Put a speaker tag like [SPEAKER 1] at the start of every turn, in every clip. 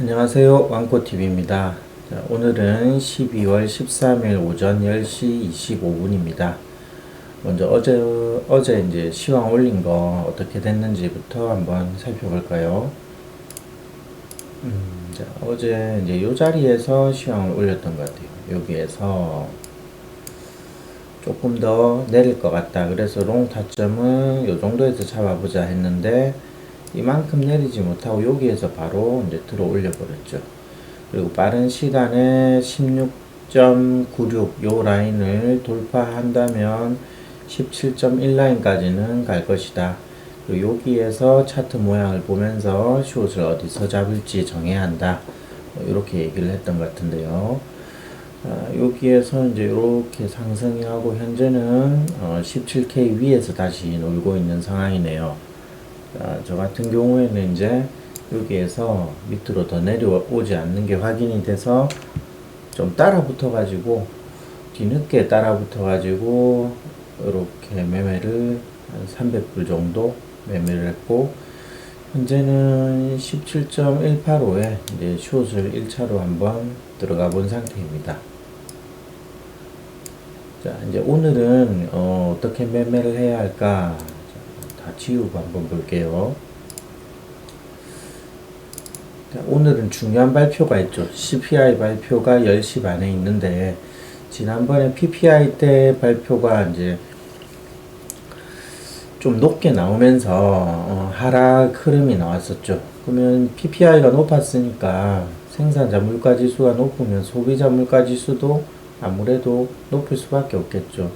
[SPEAKER 1] 안녕하세요. 왕코TV입니다. 오늘은 12월 13일 오전 10시 25분입니다. 먼저 어제, 어제 이제 시황 올린 거 어떻게 됐는지부터 한번 살펴볼까요? 음, 자, 어제 이제 요 자리에서 시황을 올렸던 것 같아요. 여기에서 조금 더 내릴 것 같다. 그래서 롱 타점은 요 정도에서 잡아보자 했는데 이만큼 내리지 못하고 여기에서 바로 이제 들어 올려 버렸죠. 그리고 빠른 시간에 16.96 요 라인을 돌파한다면 17.1 라인까지는 갈 것이다. 그리고 여기에서 차트 모양을 보면서 숏을 어디서 잡을지 정해야 한다. 뭐 이렇게 얘기를 했던 것 같은데요. 아, 여기에서 이제 이렇게 상승이 하고 현재는 어, 17K 위에서 다시 놀고 있는 상황이네요. 자, 저 같은 경우에는 이제 여기에서 밑으로 더 내려오지 않는 게 확인이 돼서 좀 따라 붙어 가지고 뒤늦게 따라 붙어 가지고 이렇게 매매를 한 300불 정도 매매를 했고 현재는 17.185에 이제 숏을 1차로 한번 들어가 본 상태입니다. 자, 이제 오늘은 어, 어떻게 매매를 해야 할까? 자, 다 지우고 한번 볼게요. 자, 오늘은 중요한 발표가 있죠. CPI 발표가 10시 반에 있는데, 지난번에 PPI 때 발표가 이제 좀 높게 나오면서 어, 하락 흐름이 나왔었죠. 그러면 PPI가 높았으니까 생산자 물가 지수가 높으면 소비자 물가 지수도 아무래도 높을 수밖에 없겠죠.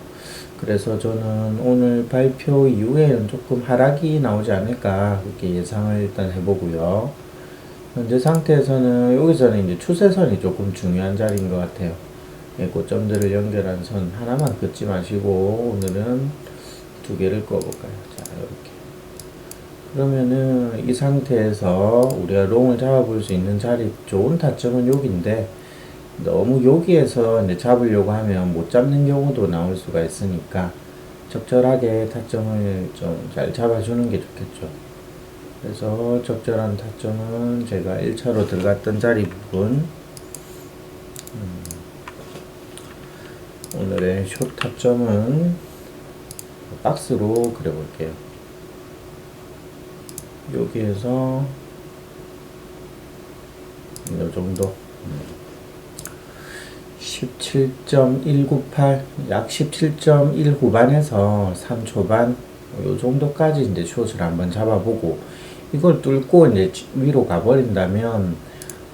[SPEAKER 1] 그래서 저는 오늘 발표 이후에는 조금 하락이 나오지 않을까 그렇게 예상을 일단 해보고요. 현재 상태에서는 여기서는 이제 추세선이 조금 중요한 자리인 것 같아요. 예, 고점들을 연결한 선 하나만 긋지 마시고 오늘은 두 개를 꺼볼까요? 자, 이렇게. 그러면은 이 상태에서 우리가 롱을 잡아볼 수 있는 자리 좋은 타점은 여기인데 너무 여기에서 이제 잡으려고 하면 못 잡는 경우도 나올 수가 있으니까 적절하게 타점을 좀 잘 잡아주는 게 좋겠죠. 그래서 적절한 타점은 제가 1차로 들어갔던 자리 부분 음, 오늘의 숏 타점은 박스로 그려볼게요. 여기에서 이 정도 음. 17.198, 약 17.1 후반에서 3 초반, 요 정도까지 이제 숏을 한번 잡아보고, 이걸 뚫고 이제 위로 가버린다면,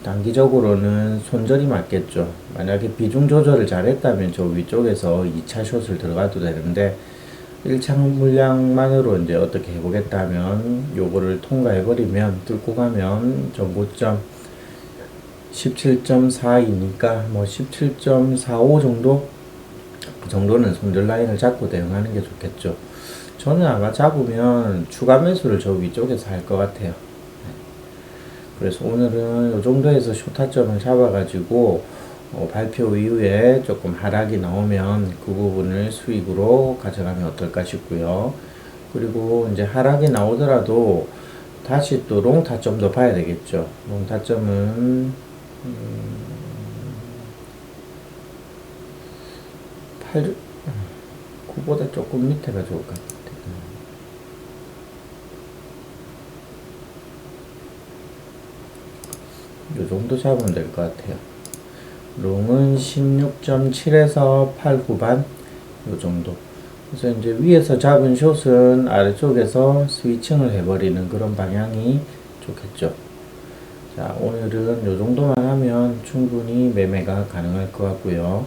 [SPEAKER 1] 단기적으로는 손절이 맞겠죠. 만약에 비중 조절을 잘했다면 저 위쪽에서 2차 숏을 들어가도 되는데, 1차 물량만으로 이제 어떻게 해보겠다면, 요거를 통과해버리면, 뚫고 가면 전고점 17.42니까 뭐 17.45 정도 그 정도는 손절 라인을 잡고 대응하는 게 좋겠죠. 저는 아마 잡으면 추가 매수를 저 위쪽에서 할 것 같아요. 네. 그래서 오늘은 이 정도에서 쇼타점을 잡아가지고 어, 발표 이후에 조금 하락이 나오면 그 부분을 수익으로 가져가면 어떨까 싶고요. 그리고 이제 하락이 나오더라도 다시 또 롱 타점도 봐야 되겠죠. 롱 타점은 8, 9보다 조금 밑에가 좋을 것 같아요. 요 정도 잡으면 될 것 같아요. 롱은 16.7에서 8, 9반 요 정도. 그래서 이제 위에서 잡은 숏은 아래쪽에서 스위칭을 해버리는 그런 방향이 좋겠죠. 자, 오늘은 요 정도만 하면 충분히 매매가 가능할 것 같고요.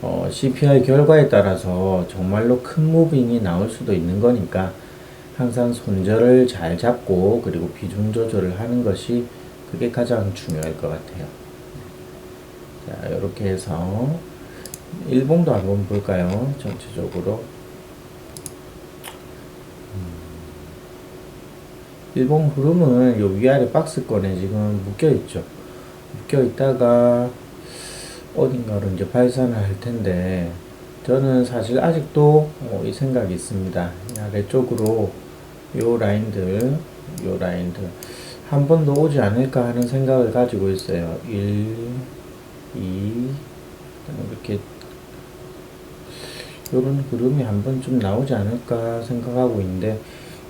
[SPEAKER 1] 어, CPI 결과에 따라서 정말로 큰 무빙이 나올 수도 있는 거니까 항상 손절을 잘 잡고 그리고 비중 조절을 하는 것이 그게 가장 중요할 것 같아요. 자, 이렇게 해서 일봉도 한번 볼까요? 전체적으로. 일봉 흐름은 요 위아래 박스권에 지금 묶여 있죠. 묶여 있다가 어딘가로 이제 발산을 할 텐데 저는 사실 아직도 어, 이 생각이 있습니다. 아래쪽으로 요 라인들, 요 라인들 한 번 더 오지 않을까 하는 생각을 가지고 있어요. 1, 2, 이렇게 이런 흐름이 한 번 좀 나오지 않을까 생각하고 있는데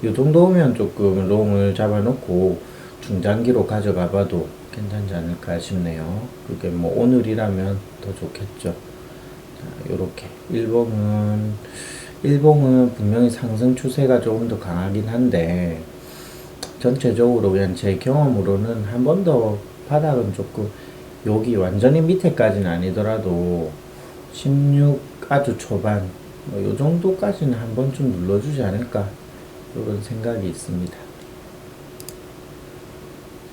[SPEAKER 1] 이 정도 오면 조금 롱을 잡아놓고 중장기로 가져가 봐도 괜찮지 않을까 싶네요. 그게 뭐 오늘이라면 더 좋겠죠. 자, 요렇게 일봉은 일봉은 분명히 상승 추세가 조금 더 강하긴 한데 전체적으로 그냥 제 경험으로는 한 번 더 바닥은 조금 여기 완전히 밑에까지는 아니더라도 16 아주 초반 뭐 요 정도까지는 한번좀 눌러주지 않을까 이런 생각이 있습니다.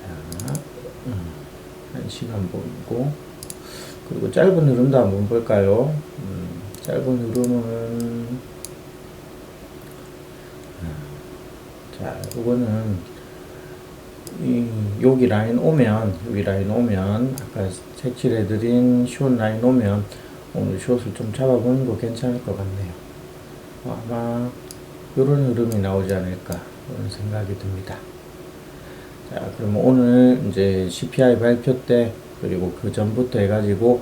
[SPEAKER 1] 자, 음, 한 시간 보고 그리고 짧은 흐름도 한번 볼까요? 음, 짧은 흐름은 아, 자, 이거는 이 여기 라인 오면 여기 라인 오면 아까 색칠해드린 숏 라인 오면 오늘 숏을 좀 잡아보는 거 괜찮을 것 같네요. 아마 이런 흐름이 나오지 않을까 그런 생각이 듭니다. 자, 그럼 오늘 이제 CPI 발표 때 그리고 그 전부터 해가지고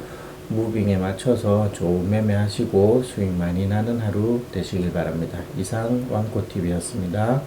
[SPEAKER 1] 무빙에 맞춰서 좋은 매매하시고 수익 많이 나는 하루 되시길 바랍니다. 이상 왕코TV였습니다.